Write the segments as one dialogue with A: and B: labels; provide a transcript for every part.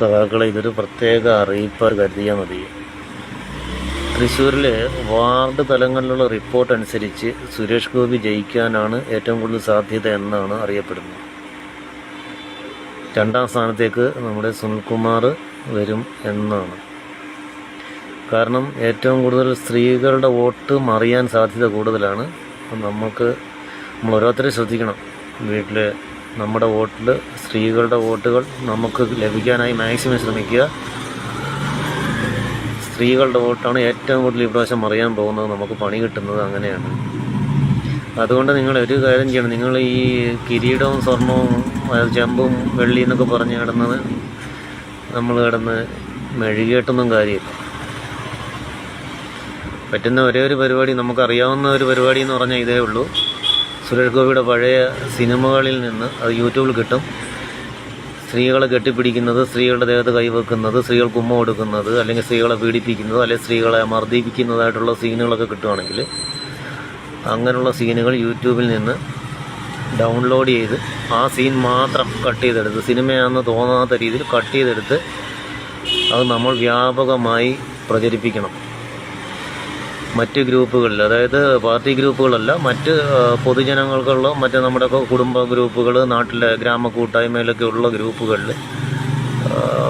A: സഖാക്കളെ ഇതൊരു പ്രത്യേക അറിയിപ്പ് കരുതിയാൽ മതി. തൃശ്ശൂരിലെ വാർഡ് തലങ്ങളിലുള്ള റിപ്പോർട്ട് അനുസരിച്ച് സുരേഷ് ഗോപി ജയിക്കാനാണ് ഏറ്റവും കൂടുതൽ സാധ്യത എന്നാണ് അറിയപ്പെടുന്നത്. രണ്ടാം സ്ഥാനത്തേക്ക് നമ്മുടെ സുനിൽകുമാർ വരും എന്നാണ്. കാരണം ഏറ്റവും കൂടുതൽ സ്ത്രീകളുടെ വോട്ട് മറിയാൻ സാധ്യത കൂടുതലാണ്. അപ്പം നമുക്ക് നമ്മൾ ഓരോരുത്തരെയും ശ്രദ്ധിക്കണം. വീട്ടിൽ നമ്മുടെ വോട്ടിൽ സ്ത്രീകളുടെ വോട്ടുകൾ നമുക്ക് ലഭിക്കാനായി മാക്സിമം ശ്രമിക്കുക. സ്ത്രീകളുടെ വോട്ടാണ് ഏറ്റവും കൂടുതൽ ഇപ്രാവശ്യം അറിയാൻ പോകുന്നത് നമുക്ക് പണി കിട്ടുന്നത് അങ്ങനെയാണ്. അതുകൊണ്ട് നിങ്ങൾ ഒരു കാര്യം ചെയ്യണം. നിങ്ങൾ ഈ കിരീടവും സ്വർണവും ചെമ്പും വെള്ളി എന്നൊക്കെ പറഞ്ഞ് കിടന്നത് നമ്മൾ കിടന്ന് മെഴുകിയിട്ടൊന്നും കാര്യമില്ല. പറ്റുന്ന ഒരേ ഒരു പരിപാടി നമുക്കറിയാവുന്ന ഒരു പരിപാടി എന്ന് പറഞ്ഞാൽ ഇതേ ഉള്ളൂ. സുരേഷ് ഗോപിയുടെ പഴയ സിനിമകളിൽ നിന്ന് അത് യൂട്യൂബിൽ കിട്ടും. സ്ത്രീകളെ കെട്ടിപ്പിടിക്കുന്നത് സ്ത്രീകളുടെ ദേഹത്ത് കൈവെക്കുന്നത് സ്ത്രീകൾക്ക് ഉമ്മ കൊടുക്കുന്നത് അല്ലെങ്കിൽ സ്ത്രീകളെ പീഡിപ്പിക്കുന്നത് അല്ലെങ്കിൽ സ്ത്രീകളെ മർദ്ദിപ്പിക്കുന്നതായിട്ടുള്ള സീനുകളൊക്കെ കിട്ടുവാണെങ്കിൽ അങ്ങനെയുള്ള സീനുകൾ യൂട്യൂബിൽ നിന്ന് ഡൗൺലോഡ് ചെയ്ത് ആ സീൻ മാത്രം കട്ട് ചെയ്തെടുത്ത് സിനിമയാണെന്ന് തോന്നാത്ത രീതിയിൽ കട്ട് ചെയ്തെടുത്ത് അത് നമ്മൾ വ്യാപകമായി പ്രചരിപ്പിക്കണം. മറ്റ് ഗ്രൂപ്പുകളിൽ അതായത് പാർട്ടി ഗ്രൂപ്പുകളല്ല മറ്റ് പൊതുജനങ്ങൾക്കുള്ള മറ്റ് നമ്മുടെ കുടുംബ ഗ്രൂപ്പുകൾ നാട്ടിലെ ഗ്രാമ കൂട്ടായ്മയിലൊക്കെ ഉള്ള ഗ്രൂപ്പുകളിൽ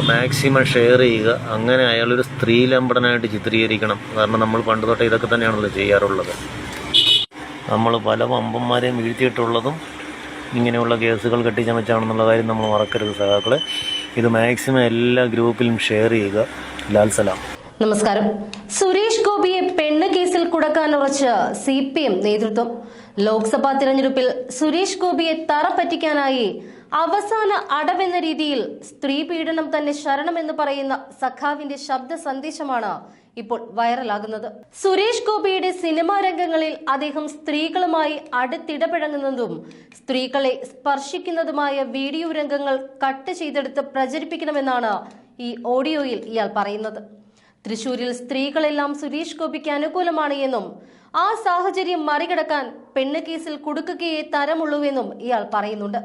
A: മാക്സിമം ഷെയർ ചെയ്യുക. അങ്ങനെ അയാളൊരു സ്ത്രീലമ്പടനായിട്ട് ചിത്രീകരിക്കണം. കാരണം നമ്മൾ പണ്ട് തൊട്ടേ ഇതൊക്കെ തന്നെയാണല്ലോ ചെയ്യാറുള്ളത്. നമ്മൾ പല വമ്പന്മാരെയും വീഴ്ത്തിയിട്ടുള്ളതും ഇങ്ങനെയുള്ള കേസുകൾ കെട്ടിച്ചമച്ചാണെന്നുള്ള കാര്യം നമ്മൾ മറക്കരുത് സഹാക്കളെ ഇത് മാക്സിമം എല്ലാ ഗ്രൂപ്പിലും ഷെയർ ചെയ്യുക. ലാൽ സലാം.
B: നമസ്കാരം. സുരേഷ് ഗോപിയെ പെണ്ണ് കേസിൽ കുടക്കാനുറച്ച് സി പി എം നേതൃത്വം. ലോക്സഭാ തിരഞ്ഞെടുപ്പിൽ സുരേഷ് ഗോപിയെ തറ പറ്റിക്കാനായി അവസാന അടവെന്ന രീതിയിൽ സ്ത്രീ പീഡനം തന്നെ ശരണമെന്ന് പറയുന്ന സഖാവിന്റെ ശബ്ദ സന്ദേശമാണ് ഇപ്പോൾ വൈറലാകുന്നത്. സുരേഷ് ഗോപിയുടെ സിനിമാ രംഗങ്ങളിൽ അദ്ദേഹം സ്ത്രീകളുമായി അടുത്തിടപഴങ്ങുന്നതും സ്ത്രീകളെ സ്പർശിക്കുന്നതുമായ വീഡിയോ രംഗങ്ങൾ കട്ട് ചെയ്തെടുത്ത് പ്രചരിപ്പിക്കണമെന്നാണ് ഈ ഓഡിയോയിൽ ഇയാൾ പറയുന്നത്. തൃശൂരിൽ സ്ത്രീകളെല്ലാം സുരേഷ് ഗോപിക്ക് അനുകൂലമാണ് എന്നും ആ സാഹചര്യം മറികടക്കാൻ പെണ്ണ് കേസിൽ കുടുക്കുകയേ തരമുള്ളൂവെന്നും ഇയാൾ പറയുന്നുണ്ട്.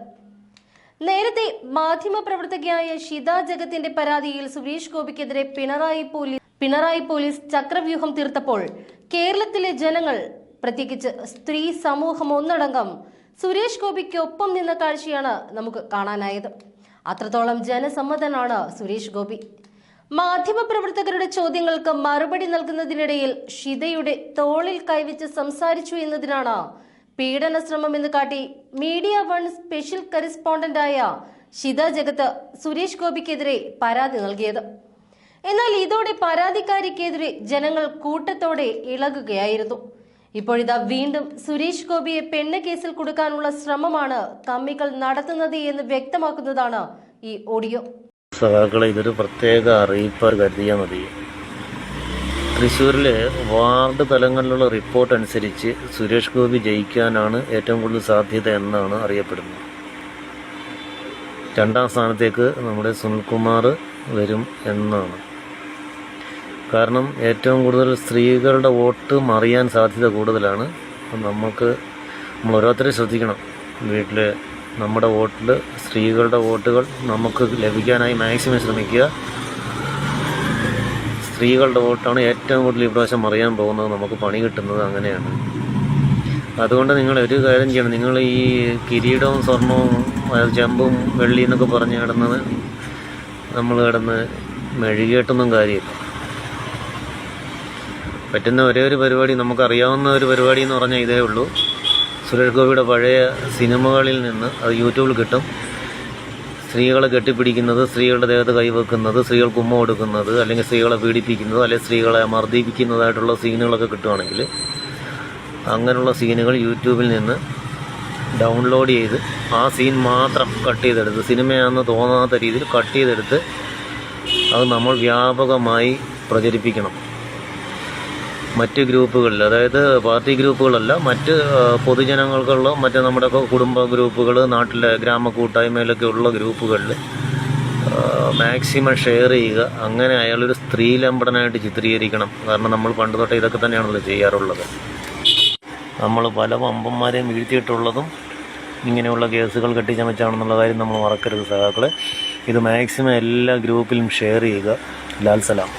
B: നേരത്തെ മാധ്യമപ്രവർത്തകയായ ഷിത ജഗത്തിന്റെ പരാതിയിൽ സുരേഷ് ഗോപിക്കെതിരെ പിണറായി പോലീസ് പിണറായി പോലീസ് ചക്രവ്യൂഹം തീർത്തപ്പോൾ കേരളത്തിലെ ജനങ്ങൾ പ്രത്യേകിച്ച് സ്ത്രീ സമൂഹം ഒന്നടങ്കം സുരേഷ് ഗോപിക്കൊപ്പം നിന്ന കാഴ്ചയാണ് നമുക്ക് കാണാനായത്. അത്രത്തോളം ജനസമ്മതനാണ് സുരേഷ് ഗോപി. മാധ്യമപ്രവർത്തകരുടെ ചോദ്യങ്ങൾക്ക് മറുപടി നൽകുന്നതിനിടയിൽ ഷിതയുടെ തോളിൽ കൈവച്ച് സംസാരിച്ചു എന്നതിനാണ് പീഡന ശ്രമം എന്ന് കാട്ടി മീഡിയ വൺ സ്പെഷ്യൽ കറസ്പോണ്ടന്റ് ആയ ഷിത ജഗത്ത് സുരേഷ് ഗോപിക്കെതിരെ പരാതി നൽകിയത്. എന്നാൽ ഇതോടെ പരാതിക്കാരിക്കെതിരെ ജനങ്ങൾ കൂട്ടത്തോടെ ഇളകുകയായിരുന്നു. ഇപ്പോഴിതാ വീണ്ടും സുരേഷ് ഗോപിയെ പെണ്ണ് കേസിൽ കൊടുക്കാനുള്ള ശ്രമമാണ് കമ്മികൾ നടത്തുന്നത് എന്ന് വ്യക്തമാക്കുന്നതാണ് ഈ ഓഡിയോ.
A: സഖാക്കളെ ഇതൊരു പ്രത്യേക അറിയിപ്പാർ കരുതിയാൽ മതി. തൃശ്ശൂരിലെ വാർഡ് തലങ്ങളിലുള്ള റിപ്പോർട്ട് അനുസരിച്ച് സുരേഷ് ഗോപി ജയിക്കാനാണ് ഏറ്റവും കൂടുതൽ സാധ്യത എന്നാണ് അറിയപ്പെടുന്നത്. രണ്ടാം സ്ഥാനത്തേക്ക് നമ്മുടെ സുനിൽകുമാർ വരും എന്നാണ്. കാരണം ഏറ്റവും കൂടുതൽ സ്ത്രീകളുടെ വോട്ട് മറിയാൻ സാധ്യത കൂടുതലാണ്. അപ്പം നമുക്ക് നമ്മൾ ഓരോരുത്തരെ ശ്രദ്ധിക്കണം. വീട്ടിൽ നമ്മുടെ വോട്ടിൽ സ്ത്രീകളുടെ വോട്ടുകൾ നമുക്ക് ലഭിക്കാനായി മാക്സിമം ശ്രമിക്കുക. സ്ത്രീകളുടെ വോട്ടാണ് ഏറ്റവും കൂടുതൽ ഇപ്രാവശ്യം അറിയാൻ പോകുന്നത് നമുക്ക് പണി കിട്ടുന്നത് അങ്ങനെയാണ്. അതുകൊണ്ട് നിങ്ങൾ ഒരു കാര്യം ചെയ്യണം. നിങ്ങൾ ഈ കിരീടവും സ്വർണവും ചെമ്പും വെള്ളി എന്നൊക്കെ പറഞ്ഞ് കിടന്നത് നമ്മൾ കിടന്ന് മെഴുകിയിട്ടൊന്നും കാര്യമില്ല. പറ്റുന്ന ഒരേ ഒരു പരിപാടി നമുക്കറിയാവുന്ന ഒരു പരിപാടി എന്ന് പറഞ്ഞാൽ ഇതേ ഉള്ളൂ. സുരേഷ് ഗോപിയുടെ പഴയ സിനിമകളിൽ നിന്ന് അത് യൂട്യൂബിൽ കിട്ടും. സ്ത്രീകളെ കെട്ടിപ്പിടിക്കുന്നത് സ്ത്രീകളുടെ ദേഹത്ത് കൈവെക്കുന്നത് സ്ത്രീകൾക്ക് ഉമ്മ കൊടുക്കുന്നത് അല്ലെങ്കിൽ സ്ത്രീകളെ പീഡിപ്പിക്കുന്നത് അല്ലെങ്കിൽ സ്ത്രീകളെ മർദ്ദിപ്പിക്കുന്നതായിട്ടുള്ള സീനുകളൊക്കെ കിട്ടുവാണെങ്കിൽ അങ്ങനെയുള്ള സീനുകൾ യൂട്യൂബിൽ നിന്ന് ഡൗൺലോഡ് ചെയ്ത് ആ സീൻ മാത്രം കട്ട് ചെയ്തെടുത്ത് സിനിമയാണെന്ന് തോന്നാത്ത രീതിയിൽ കട്ട് ചെയ്തെടുത്ത് അത് നമ്മൾ വ്യാപകമായി പ്രചരിപ്പിക്കണം. മറ്റ് ഗ്രൂപ്പുകളിൽ അതായത് പാർട്ടി ഗ്രൂപ്പുകളല്ല മറ്റ് പൊതുജനങ്ങൾക്കുള്ള മറ്റ് നമ്മുടെ കുടുംബ ഗ്രൂപ്പുകൾ നാട്ടിലെ ഗ്രാമ കൂട്ടായ്മയിലൊക്കെ ഉള്ള ഗ്രൂപ്പുകളിൽ മാക്സിമം ഷെയർ ചെയ്യുക. അങ്ങനെ അയാളൊരു സ്ത്രീ ലംബടനായിട്ട് ചിത്രീകരിക്കണം. കാരണം നമ്മൾ പണ്ട് തൊട്ടേ ഇതൊക്കെ തന്നെയാണല്ലോ ചെയ്യാറുള്ളത്. നമ്മൾ പല വമ്പന്മാരെയും വീഴ്ത്തിയിട്ടുള്ളതും ഇങ്ങനെയുള്ള കേസുകൾ കെട്ടിച്ചമച്ചാണെന്നുള്ള കാര്യം നമ്മൾ മറക്കരുത് സഹാക്കളെ ഇത് മാക്സിമം എല്ലാ ഗ്രൂപ്പിലും ഷെയർ ചെയ്യുക. ലാൽ സലാം.